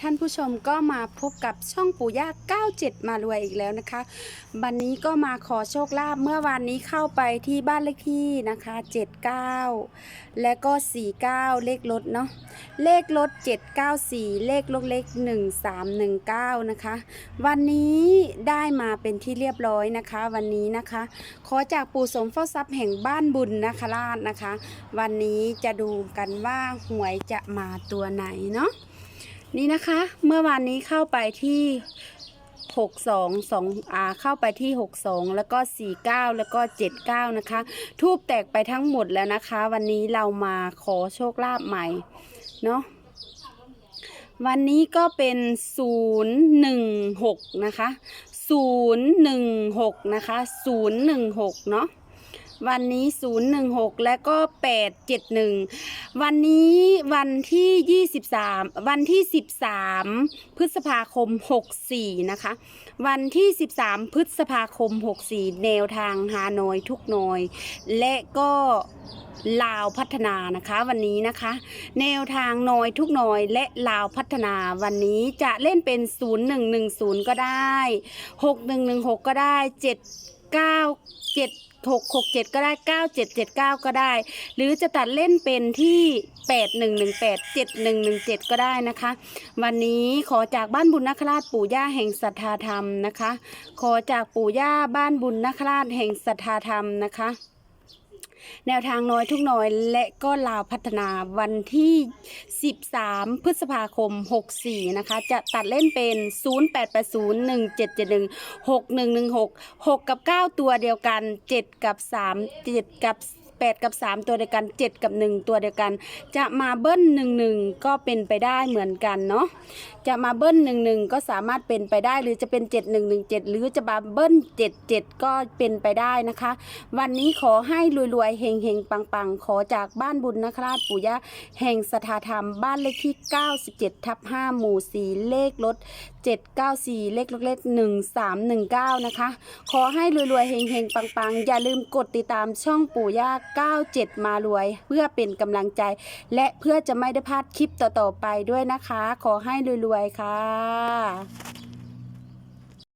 ท่านผู้ชมก็มาพบกับช่องปู่ย่า97 มารวยอีกแล้วนะคะ วันนี้ก็มาขอโชคลาภเมื่อวานนี้เข้าไปที่บ้านเลขที่นะคะ 79 และก็ 49 เลขรถเนาะเลขรถ 794 เลขลูกเล็ก 1319 นะคะ วันนี้ได้มาเป็นที่เรียบร้อยนะคะ วันนี้นะคะ ขอจากปู่สมเฝ้าทรัพย์แห่งบ้านบุญนะคะราชนะคะ วันนี้จะดูกันว่าหวยจะมาตัวไหนเนาะ นี่นะคะ เมื่อวานนี้เข้าไปที่ 62 2อ่าเข้าไปที่ 62 แล้วก็ 49 แล้วก็ 79 นะคะ ทูบแตกไปทั้งหมดแล้วนะคะ วันนี้เรามาขอโชคลาภใหม่เนาะวันนี้ก็เป็น 016 นะคะ 016 นะคะ 016 เนาะ วันนี้ 016 และก็ 871 วันนี้วันที่ 23 วันที่ 13 พฤษภาคม 64 นะคะ วันที่ 13 พฤษภาคม 64 แนวทางฮานอยทุกหนอย และก็ลาวพัฒนานะคะวันนี้นะคะ แนวทางนอยทุกหนอยและลาวพัฒนาวันนี้จะเล่นเป็น 0110 ก็ได้ 6116 ก็ได้ จ็ดหกหกเจ็ดก็ได้เก้าเจ็ดเจ็ดเก้าก็ได้ หรือจะตัดเล่นเป็นที่แปดหนึ่งหนึ่งแปดเจ็ดหนึ่งหนึ่งเจ็ดก็ได้นะคะ วันนี้ขอจากบ้านบุญนคราชปู่ย่าแห่งศรัทธาธรรมนะคะ ขอจากปู่ย่าบ้านบุญนคราชแห่งศรัทธาธรรมนะคะ แนวทางน้อยทุกน้อยและก็ลาวพัฒนาวันที่ 13 พฤษภาคม 64 นะคะ จะตัดเล่นเป็น 08801771 6116 6 กับ 9 ตัวเดียวกัน 7 กับ 3 7 กับ 8 กับ 3 ตัวเดียวกัน 7 กับ 1 ตัวเดียวกัน จะมาเบิ้ล11 ก็เป็นไปได้เหมือนกันเนาะจะมาเบิ้ล11 ก็สามารถเป็นไปได้หรือจะเป็น 7117 หรือจะมาเบิ้ล77 ก็เป็นไปได้นะคะ วันนี้ขอให้รวยๆเฮงๆปังๆ ขอจากบ้านบุญนคราชปู่ย่าแห่งสถาธรรมบ้านเลขที่ 97ทับ5หมู่4เลขรถ 794 เลขลูกเลข1319 นะคะ ขอให้รวยๆเฮงๆ ปังๆ อย่าลืมกดติดตามช่องปู่ย่า 97 มารวย เพื่อเป็นกำลังใจ และเพื่อจะไม่ได้พลาดคลิปต่อๆไปด้วยนะคะ ขอให้รวยๆ ค่ะ